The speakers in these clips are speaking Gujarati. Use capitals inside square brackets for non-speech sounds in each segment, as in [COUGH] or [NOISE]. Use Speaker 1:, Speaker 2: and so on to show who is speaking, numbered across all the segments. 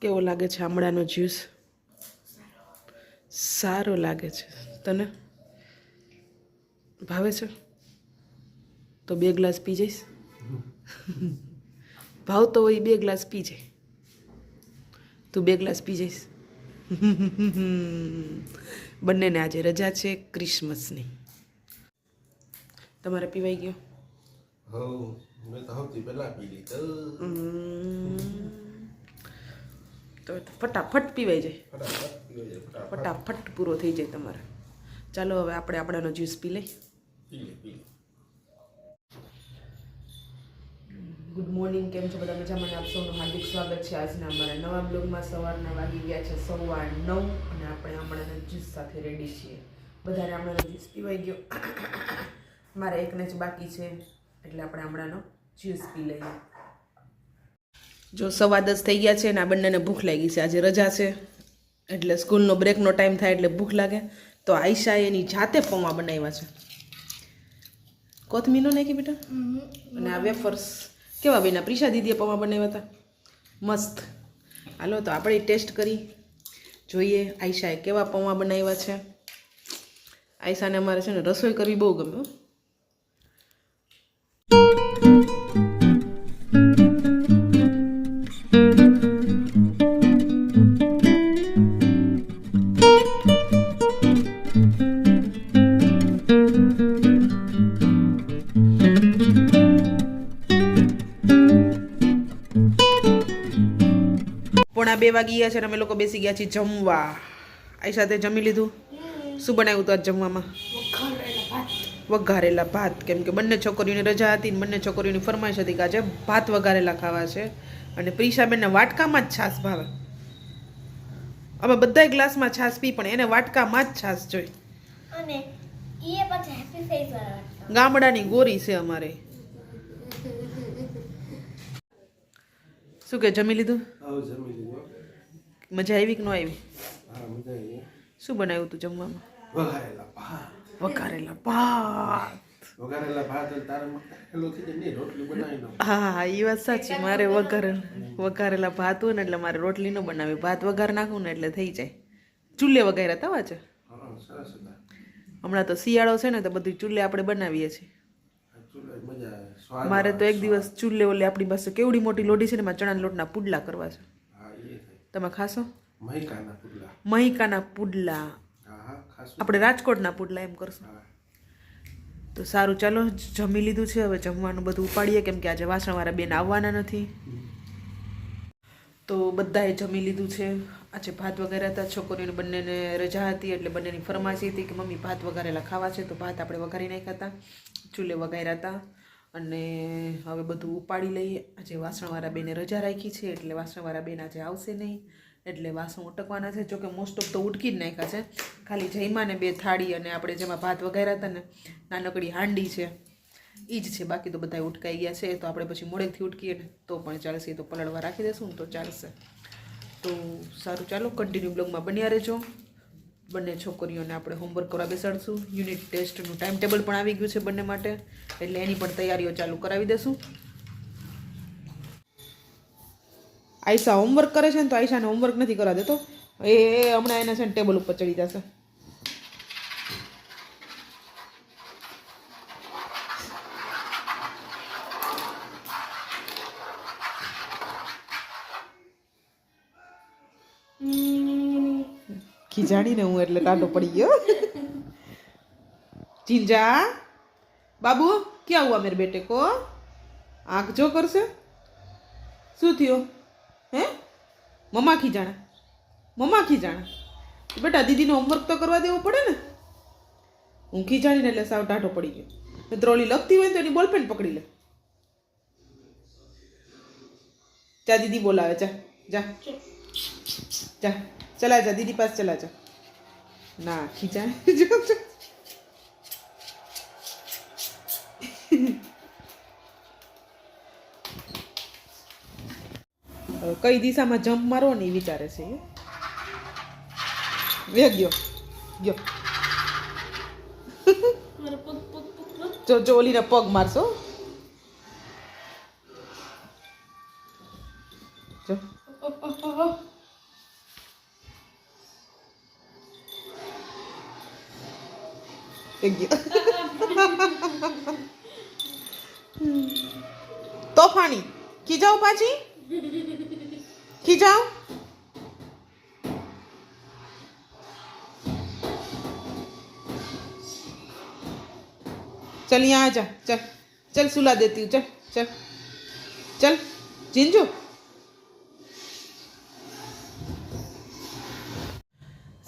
Speaker 1: કેવો લાગે છે આમળાનો જ્યુસ? સારો લાગે છે. તને? ભાવે છે? તો બે ગ્લાસ પી જઈશ? ભાવતો હોય બે ગ્લાસ પી જાય. તું બે ગ્લાસ પી જઈશ. બંનેને આજે રજા છે ક્રિસમસની. તમારે પીવાઈ ગયો?
Speaker 2: હવ મેં તો સૌથી પહેલાં પી લીધું.
Speaker 1: તો ફટાફટ પીવાઈ જાય.
Speaker 2: ફટાફટ.
Speaker 1: પૂરો થઈ જાય તમારે. ચાલો હવે આપણે આપણાનો જ્યુસ પી લઈ ગુડ મોર્નિંગ કેમ છો બધા? મજામાં આપ સૌનું હાર્દિક સ્વાગત છે આજના અમારા નવા બ્લોગમાં. સવારના વાગી ગયા છે સવા નવ અને આપણે હમણાં જ્યુસ સાથે રેડી છીએ. બધાને હમણાંનો જ્યુસ પીવાઈ ગયો. મારે એકને જ બાકી છે એટલે આપણે હમણાંનો જ્યુસ પી લઈએ. જો સવા દસ થઈ ગયા છે અને આ બંનેને ભૂખ લાગી છે. આજે રજા છે એટલે સ્કૂલનો બ્રેકનો ટાઈમ થાય એટલે ભૂખ લાગે. તો આયશાએ એની જાતે પૌવા બનાવ્યા છે. કોથમીનો નાખી બેટા? અને આ વેફર્સ. કેવા બેના? પ્રિશા દીદીએ પૌવા બનાવ્યા હતા. મસ્ત. હાલો તો આપણે ટેસ્ટ કરી. જોઈએ આયશાએ કેવા પૌવા બનાવ્યા છે. આયશાને અમારે છે ને રસોઈ કરવી બહુ ગમે હો. પોણા બે વાગી ગયા છે અને અમે લોકો બેસી ગયા છીએ જમવા. આઈ સાથે જમી લીધું? શું બનાવ્યું હતું આજ જમવામાં? વઘારેલા ભાત. કેમ કે બંને છોકરીઓની રજા હતી બંને છોકરીઓની ફરમાઈશ હતી કે આજે ભાત વઘારેલા ખાવા છે. અને પ્રિશાબેનને વાટકામાં જ છાશ ભાવે. અમે બધાય ગ્લાસમાં છાશ પી પણ એને વાટકામાં જ છાશ જોઈ. ગામડાની ગોરી છે અમારે. શું કે જમી લીધું?
Speaker 2: આવ જમી લીધો.
Speaker 1: મજા આવી કે ન આવી?
Speaker 2: હા મજા આવી.
Speaker 1: શું બનાવ્યું તું જમવામાં?
Speaker 2: વઘારેલા ભાત.
Speaker 1: વઘારેલા ભાત.
Speaker 2: વઘારેલા ભાત તારે હેલો થઈ જાય રોટલી બનાવી નાખ
Speaker 1: હા હા એ વાત સાચી. મારે વઘારે વઘારેલા ભાત હોય ને એટલે મારે રોટલી ન બનાવી. ભાત વઘાર નાખું ને એટલે થઈ જાય. ચૂલે વઘાર્યા તવા છે હમણાં તો શિયાળો છે ને તો બધી ચૂલે આપણે બનાવીએ છીએ
Speaker 2: એકચ્યુઅલી મજા આવે સ્વાદ
Speaker 1: મારે તો એક દિવસ ચૂલે ઓલે આપણી પાસે કેવડી મોટી લોઢી છે ને એમાં ચણાના લોટના પુડલા કરવા છે. તમે ખાશો?
Speaker 2: મહિકાના પુડલા.
Speaker 1: આપણે રાજકોટના પુડલા એમ કરશું. તો સારું ચાલો જમી લીધું છે. હવે જમવાનું બધું ઉપાડીએ કેમ કે આજે વાસણવાળા બેન આવવાના નથી. તો બધાએ જમી લીધું છે. આજે ભાત વઘાર્યા હતા. છોકરીઓને બંનેને રજા હતી એટલે બંનેની ફરમાશી હતી કે મમ્મી ભાત વઘારેલા ખાવા છે તો ભાત આપણે વઘારી નાખ્યા હતા. ચૂલે વઘાર્યા હતા. અને હવે બધું ઉપાડી લઈએ. આજે વાસણવાળા બેને રજા રાખી છે, એટલે વાસણવાળા બેન આજે આવશે નહીં. એટલે વાસણ ઉટકવાના છે. જોકે મોસ્ટ ઓફ તો ઉટકી જ નાખ્યા છે. ખાલી જૈમાને બે થાળી અને આપણે જેમાં ભાત વઘાર્યા હતા ને, નાનકડી હાંડી છે. એ જ છે. બાકી તો બધા ઉટકાઈ ગયા છે. તો આપણે પછી મોડેથી ઉટકીએ ને, તો પણ ચાલશે. તો પલળવા રાખી દેશું ને તો ચાલશે. તો સારું. ચાલો કન્ટિન્યુ બ્લોગમાં બન્યા રહેજો. બંને છોકરીઓને આપણે હોમવર્ક કરવા બેસાડશું. યુનિટ ટેસ્ટનું ટાઈમ ટેબલ પણ આવી ગયું છે બંને માટે. એટલે એની પણ તૈયારીઓ ચાલુ કરાવી દેશું. આયશા હોમવર્ક કરે છે ને તો આયશાને હોમવર્ક નથી કરવા દેતો એ હમણાં એને છે ને ટેબલ ઉપર ચડી જશે. ખીજાણીને હું એટલે ટાટો પડી ગયો. ચિંજા બાબુ ક્યાં હુઆ મેરે બેટે કો? આંખ જો કરશે? શું થયું? હે? મમ્મા ખીજાણા. મમ્મા ખીજાણા. બેટા દીદીનો હોમવર્ક તો કરવા દેવો પડે ને? હું ખીજાણીને એટલે સાવ ટાઢો પડી ગયો. મિત્રો ઓલી લખતી હોય તો એની બોલપેન પકડી લે. જા દીદી બોલાવે. જા જા. જા. ચલા જા દીદી પાસે ચલા જા ના ખીચા જો. કઈ દિશામાં જમ્પ મારો ને એ વિચારે છે. વે ગયો ગયો જો જો ઓલીને પગ મારશો. જો. तो फानी की जाओ पाजी की जाओ चल यहाँ आ जा चल चल सुला देती हूँ चल चल चल जिंजू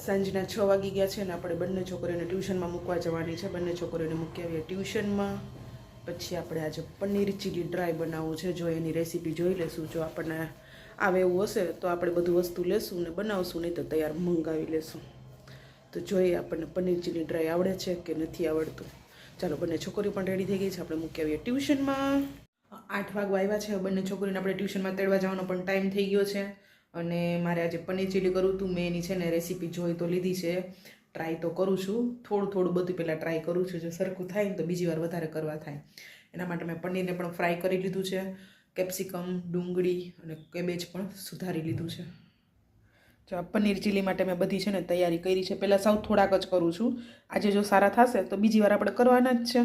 Speaker 1: સાંજના છ વાગી ગયા છે ને આપણે બંને છોકરીઓને ટ્યુશનમાં મૂકવા જવાની છે. બંને છોકરીઓને મૂકી આવીએ ટ્યુશનમાં. પછી આપણે આજે પનીર ચીલી ડ્રાય બનાવવું છે. જો એની રેસીપી જોઈ લેશું. જો આપણને આવે એવું હશે તો આપણે બધું વસ્તુ લેશું ને બનાવશું, નહીં તો તૈયાર મંગાવી લેશું. તો જોઈએ આપણને પનીર ચીલી ડ્રાય આવડે છે કે નથી આવડતું. ચાલો, બંને છોકરીઓ પણ રેડી થઈ ગઈ છે. આપણે મૂકી આવીએ ટ્યુશનમાં. આઠ વાગવા આવ્યા છે. બંને છોકરીને આપણે ટ્યુશનમાં તેડવા જવાનો પણ ટાઈમ થઈ ગયો છે. અને મારે આજે પનીર ચીલી કરવું હતું મેં એની છે ને રેસીપી જોઈ તો લીધી છે. ટ્રાય તો કરું છું. થોડું થોડું બધું પહેલાં ટ્રાય કરું છું. જો સરખું થાય ને તો બીજી વાર વધારે કરવા થાય. એના માટે મેં પનીરને પણ ફ્રાય કરી લીધું છે. કેપ્સિકમ, ડુંગળી અને કેબેજ પણ સુધારી લીધું છે. જો પનીર ચીલી માટે મેં બધી છે ને તૈયારી કરી છે. પહેલાં સાવ થોડાક જ કરું છું. આજે જો સારા થશે તો બીજી વાર આપણે કરવાના જ છે.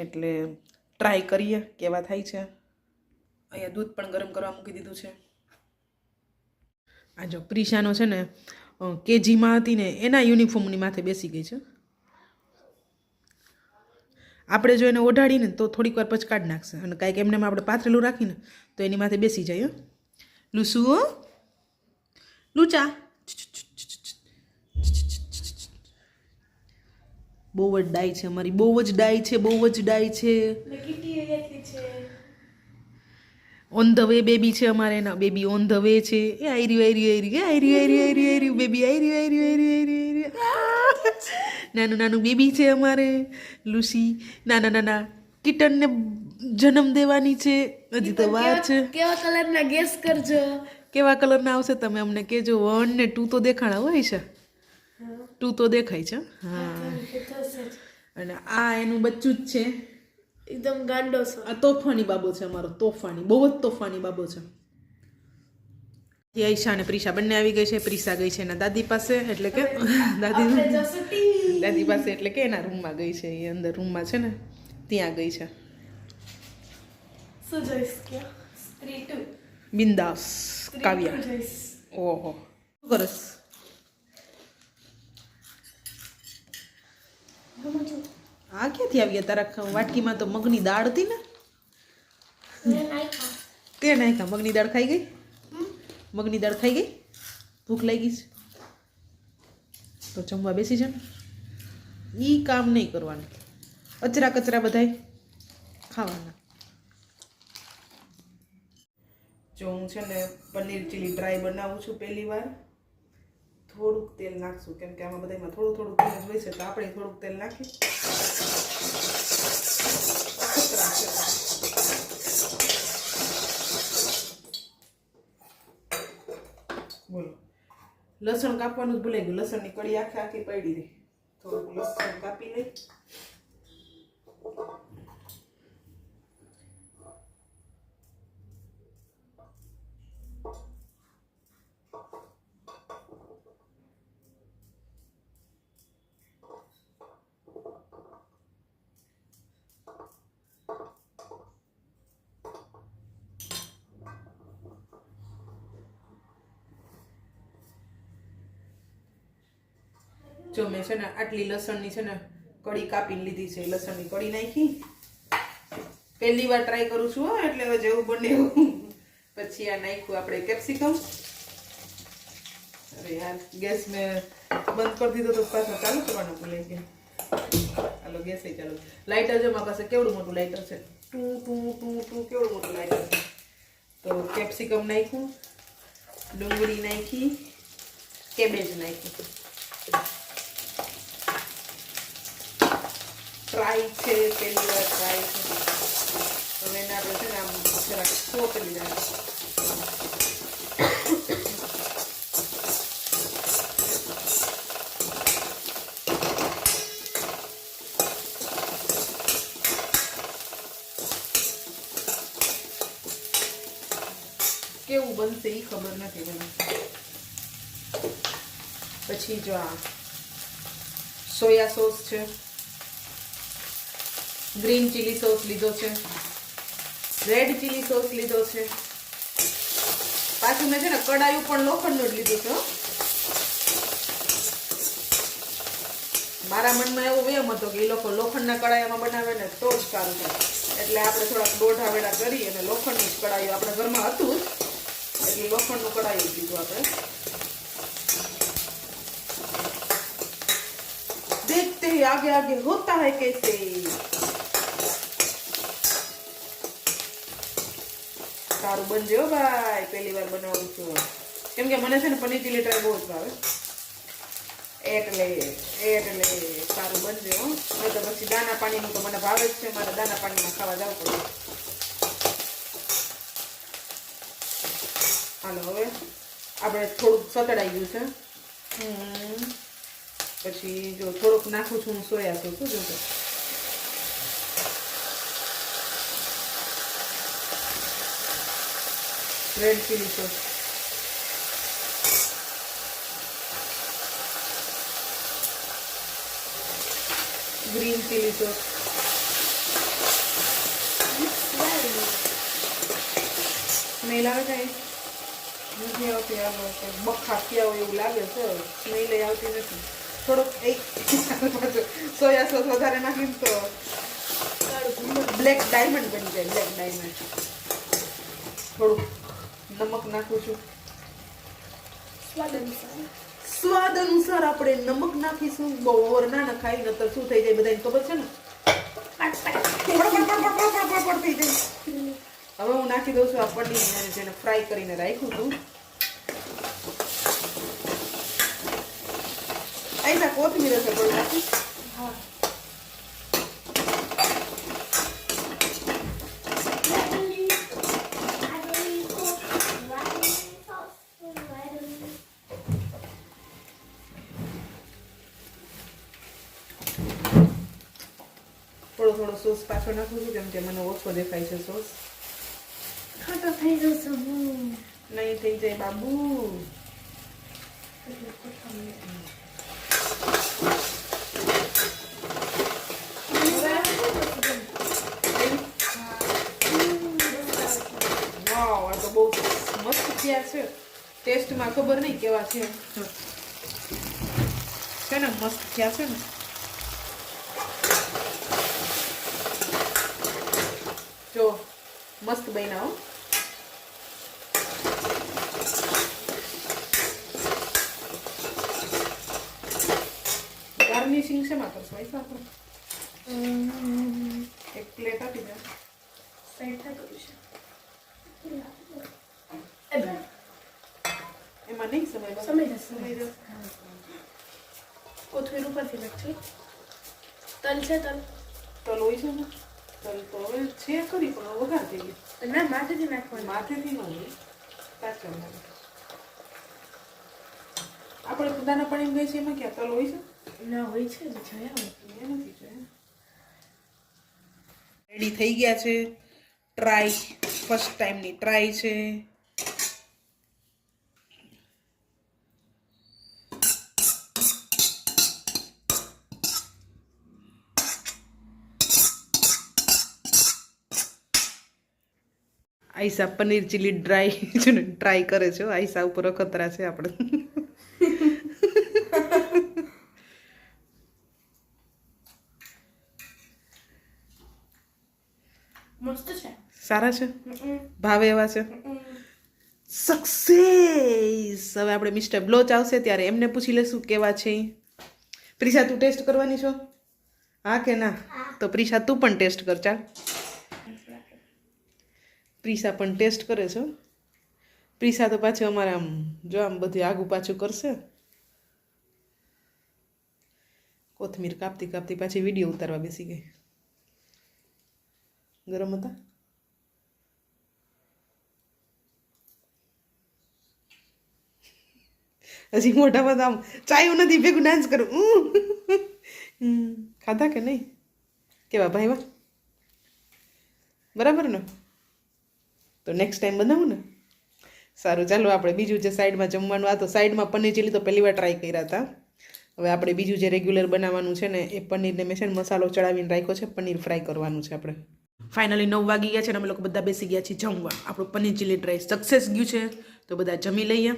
Speaker 1: એટલે ટ્રાય કરીએ, કેવા થાય છે. અહીંયા દૂધ પણ ગરમ કરવા મૂકી દીધું છે. આ જો પ્રિશાનો છે ને કેજીમાં હતી ને, એના યુનિફોર્મની માથે બેસી ગઈ છે. આપણે જો એને ઓઢાડીને તો થોડીક વાર પછી કાઢી નાખશે. અને કાંઈક એમને આપણે પાથરેલું રાખીને તો એની માથે બેસી જાય લુસુ લુચા. બહુ જ ડાય છે અમારી, બહુ જ ડાય છે, બહુ જ ડાય છે. ઓન ધ વે બેબી છે અમારે એના બેબી ઓન ધ વે છે એ આયરી આયરી આયરી આયરી આયરી આયરી આયરી બેબી આયરી આયરી આયરી આયરી આયરી નાનું નાનું બેબી છે અમારે લુસી નાના નાના કિટનને જન્મ દેવાની છે હજી તો વાર છે
Speaker 3: કેવા કલરના ગેસ કરજો
Speaker 1: કેવા કલરના આવશે તમે અમને કહેજો વન ને ટુ તો દેખાણા હોય છે ટુ તો દેખાય છે હા અને આ એનું બચ્ચું જ છે
Speaker 3: એકદમ ગાંડો છો.
Speaker 1: આ તોફાની બાબો છે અમારો તોફાની બહુ જ તોફાની બાબો છે. યૈશા અને પ્રિશા બંને આવી ગઈ છે પ્રિશા ગઈ છે એના દાદી પાસે એટલે કે દાદી દાદી પાસે એટલે કે એના રૂમમાં ગઈ છે એ અંદર રૂમમાં છે ને ત્યાં ગઈ છે.
Speaker 3: શું જોઈશ કે? સ્ત્રી ટુ.
Speaker 1: બિંદાસ કાવ્યા. ઓહો. શું કરસ? આ ક્યાંથી આવી ગયા તારા વાટકીમાં તો મગની દાળ હતી ને? તે નાખ્યા. મગની દાળ ખાઈ ગઈ? મગની દાળ ખાઈ ગઈ? ભૂખ લાગી છે. તો જમવા બેસી છે ને. ઈ કામ નહીં કરવાનું. અચરા કચરા બધાય ખાવાના. જો હું છે ને પનીર ચીલી ડ્રાય બનાવું છું પહેલી વાર થોડુંક તેલ નાખશું. કેમ કે આમાં બધામાં થોડું થોડું તેલ જ હોય છે તો આપણે થોડુંક તેલ નાખી બોલો. લસણ કાપવાનું જ ભૂલાઈ ગયું. લસણની કડી આખી આખી પડી રહી. થોડુંક લસણ કાપી લઈ. જો મેં છે ને આટલી લસણની છે ને કડી કાપીને લીધી છે લસણની કડી નાખી. પહેલી વાર ટ્રાય કરું છું હો, એટલે હવે જેવું બને એવું. પછી આ નાખ્યું આપણે કેપ્સિકમ અરે યાર ગેસ મેં બંધ કરી દીધો તો પાછો ચાલુ કરવાનું ભૂલાઈ ગયા હાલો ગેસ ચાલુ. લાઇટર જો મારા પાસે કેવડું મોટું લાઇટર છે? ટું ટું ટું ટું કેવડું મોટું લાઇટર છે? તો કેપ્સિકમ નાખ્યું ડુંગળી નાખી કેબેજ નાખ્યું ટ્રાય છે, પહેલી વાર ટ્રાય છે. અને એને આપણે છે ને આમ જરાક સોપલી રાખીએ કેવું બનશે એ ખબર નથી મને. પછી જો આ સોયા સોસ છે. ગ્રીન ચીલી સોસ લીધો છે. રેડ ચીલી સોસ લીધો છે. પાછું મેં છે ને કડાયું પણ લોખંડનું જ લીધું છે મારા મનમાં એવો વેમ હતો કે એ લોકો લોખંડના કડાયામાં બનાવે ને તો જ સારું થાય. એટલે આપણે થોડાક દોઢા વેળા કરી અને લોખંડનું જ કડાયું આપણા ઘરમાં હતું જ. એટલે લોખંડનું કડાયું જ લીધું આપણે. દેખતે આગે આગે હોતા હૈ કેસે. સારું બનજો હો ભાઈ પહેલી વાર બનાવું છું. કેમ કે મને છે ને પનીર ચીલી ટ્રાય બહુ જ ભાવે. એટલે એટલે સારું બનજો હો. હવે તો પછી દાના પાણીનું તો મને ભાવે જ છે મારે દાના પાણીમાં ખાવા જવું પડે. હાલો હવે આપણે થોડુંક સતડાઈ ગયું છે. પછી જો થોડુંક નાખું છું હું સોયા સોસ જો red chilli sauce green chilli sauce smell આવે કઈ નથી આવતી કંઈક બખા ક્યાં હોય એવું લાગે છે. સ્મેલ આવતી નથી. થોડોક એક [LAUGHS] સોયા સોસ વધારે નાખીને તો બ્લેક ડાયમંડ બની જાય બ્લેક ડાયમંડ થોડુંક નમક નાખું છું.
Speaker 3: સ્વાદ અનુસાર.
Speaker 1: સ્વાદ અનુસાર આપણે નમક નાખીશું. બહુ ઓવર ના નખાય નતર શું થઈ જાય બધાને ખબર છે ને? થઈ જાય. હવે હું નાખી દઉં છું આ પનીર જેને ફ્રાય કરીને રાખ્યું હતું. આઈસા કોથમીર હશે પણ નાખી.
Speaker 3: હા
Speaker 1: થોડો થોડો સોસ પાછો નાખું છું કેમ કે મને ઓછો દેખાય છે સોસ
Speaker 3: ખાટો થઈ જશે હું
Speaker 1: નહીં થઈ જાય બાબુ વાવ આ તો બહુ મસ્ત થયા છે ટેસ્ટમાં ખબર નહીં કેવા છે જો. છે ને મસ્ત થયા છે ને જો મસ્ત બનાવો ગાર્નિશિંગ શેમાં કરશો? પૈસા આપણે એક પ્લેટ આપી દે. એમાં નહીં સમય.
Speaker 3: સમય.
Speaker 1: સમય.
Speaker 3: કોથમીર ઉપરથી નાખજો તલ છે તલ.
Speaker 1: તલ હોય છે ને? તલ તો હવે છે કરી પણ વઘાર ગઈ
Speaker 3: ના માથેથી નાખવાનું
Speaker 1: માથેથી ન હોય કાચા મારે આપણે દાના પાણી ગઈ છે એમાં ક્યાં તલ હોય છે
Speaker 3: ના હોય છે જયા
Speaker 1: એ નથી જયા રેડી થઈ ગયા છે ટ્રાય ફર્સ્ટ ટાઈમની ટ્રાય છે આઈસા પનીર ચીલી ડ્રાય છે ને ટ્રાય કરે છે. આઈસા ઉપર અખતરા છે આપણે સારા છે? ભાવે એવા છે? સક્સેસ હવે આપણે મિસ્ટર બ્લોચ આવશે ત્યારે એમને પૂછી લેશું કેવા છે પ્રિશા તું ટેસ્ટ કરવાની છો? હા કે ના? તો પ્રિશા તું પણ ટેસ્ટ કર ચાલ. પ્રિશા પણ ટેસ્ટ કરે છે. પ્રિસા તો પાછું અમારે આમ, જો આમ બધું આગું પાછું કરશે. કોથમીર કાપતી કાપતી પાછી વીડિયો ઉતારવા બેસી ગઈ. ગરમ હતા? હજી મોઢામાં તો આમ ચાયું નથી, ભેગું ડાન્સ કરું. ખાધા કે નહીં? કેવા ભાઈ બરાબર ને? તો નેક્સ્ટ ટાઈમ બનાવું ને? સારું ચાલો આપણે બીજું જે સાઈડમાં જમવાનું આ તો સાઈડમાં પનીર ચીલી તો પહેલી વાર ટ્રાય કર્યા હતા. હવે આપણે બીજું જે રેગ્યુલર બનાવવાનું છે ને એ પનીરને મેં છે ને મસાલો ચડાવીને રાખ્યો છે પનીર ફ્રાય કરવાનું છે આપણે. ફાઇનલી નવ વાગી ગયા છે ને અમે લોકો બધા બેસી ગયા છીએ જમવા. આપણું પનીર ચીલી ડ્રાય સક્સેસ ગયું છે. તો બધા જમી લઈએ.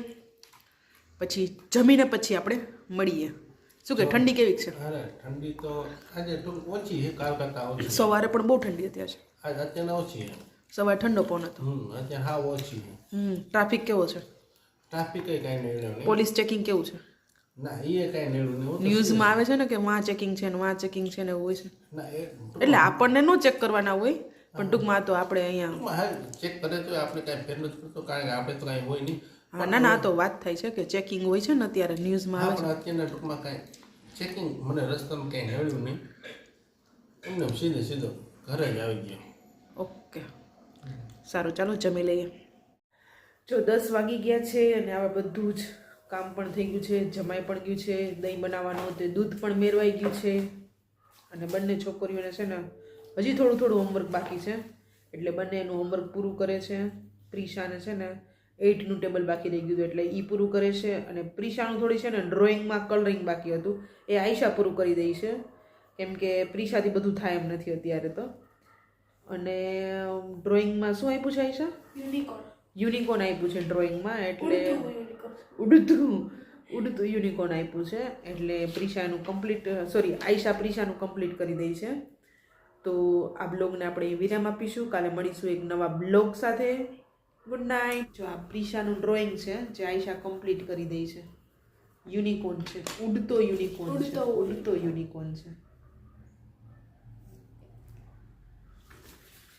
Speaker 1: પછી જમીને પછી આપણે મળીએ. શું કે ઠંડી કેવી છે?
Speaker 2: ઠંડી તો આજે ઓછી છે કાલ કરતાં ઓછી.
Speaker 1: સવારે પણ બહુ ઠંડી હતી આજે.
Speaker 2: અત્યારે ઓછી છે.
Speaker 1: સવારે ઠંડો પવન હતો.
Speaker 2: અત્યારે હાવ ઓછી
Speaker 1: હમ ટ્રાફિક કેવો છે?
Speaker 2: ટ્રાફિક કાંઈ નહીં નહીં.
Speaker 1: પોલીસ ચેકિંગ કેવું છે?
Speaker 2: ના એ કાંઈ નહીં. નહીં
Speaker 1: ન્યૂઝમાં આવે છે ને કે વાં ચેકિંગ છે ને વાં ચેકિંગ છે ને એવું હોય છે. એટલે આપણને નો ચેક કરવાના હોય પણ ટૂંકમાં તો આપણે અહીંયા
Speaker 2: ચેક કરે તો આપણે કાંઈ ફેર નથી પડતો કારણ કે આપણે તો કાંઈ હોય નહીં.
Speaker 1: હા ના ના તો વાત થાય છે કે ચેકિંગ હોય છે ને અત્યારે ન્યૂઝમાં આવે
Speaker 2: છે. અત્યારના ટૂંકમાં કાંઈ ચેકિંગ મને રસ્તામાં કાંઈ નડ્યું નહીં. એમને સીધે સીધો ઘરે જ આવી ગયો.
Speaker 1: ઓકે. સારું, ચાલો જમી લઈએ. જો દસ વાગી ગયા છે અને હવે બધું જ કામ પણ થઈ ગયું છે, જમાઈ પણ ગયું છે, દહીં બનાવવાનું, તે દૂધ પણ મેરવાઈ ગયું છે. અને બંને છોકરીઓને છે ને, હજી થોડું થોડું હોમવર્ક બાકી છે. એટલે બંને એનું હોમવર્ક પૂરું કરે છે. પ્રિશાને છે ને એઇટનું ટેબલ બાકી રહી ગયું હતું, એટલે એ પૂરું કરે છે. અને પ્રિશાનું થોડી છે ને ડ્રોઈંગમાં કલરિંગ બાકી હતું. એ આયશા પૂરું કરી દઈ છે. કેમ કે પ્રિશાથી બધું થાય એમ નથી અત્યારે તો. અને ડ્રોઈંગમાં શું આપ્યું છે આયશા?
Speaker 3: યુનિકોર્ન
Speaker 1: યુનિકોર્ન આપ્યું છે ડ્રોઈંગમાં એટલે ઉડતું ઉડતું યુનિકોર્ન આપ્યું છે. એટલે પ્રિશાનું કમ્પ્લીટ સોરી આયશા પ્રિશાનું કમ્પ્લીટ કરી દઈ છે. તો આ બ્લોગને આપણે વિરામ આપીશું. કાલે મળીશું એક નવા બ્લોગ સાથે. ગુડ નાઇટ જો આ પ્રિશાનું ડ્રોઈંગ છે જે આયશા કમ્પ્લીટ કરી દઈ છે. યુનિકોર્ન છે. ઉડતો યુનિકોર્ન છે.
Speaker 3: ઉડતો.
Speaker 1: ઉડતો યુનિકોર્ન છે.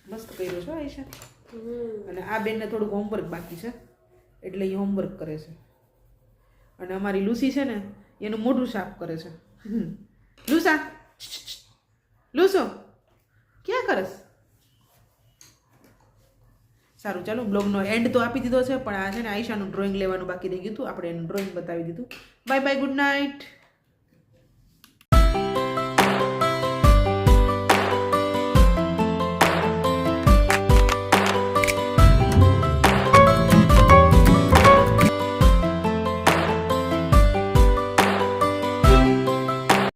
Speaker 1: મસ્ત કર્યો છો આયશા. અને આ બેનને થોડુંક હોમવર્ક બાકી છે એટલે એ હોમવર્ક કરે છે. અને અમારી લુસી છે ને એનું મોઢું સાફ કરે છે. લુસા લુસો ક્યાં કરસ? સારું ચાલો બ્લોગનો એન્ડ તો આપી દીધો છે પણ આ છે ને આયશાનું ડ્રોઈંગ લેવાનું બાકી રહી ગયું હતું. આપણે એનું ડ્રોઈંગ બતાવી દીધું. Bye bye good night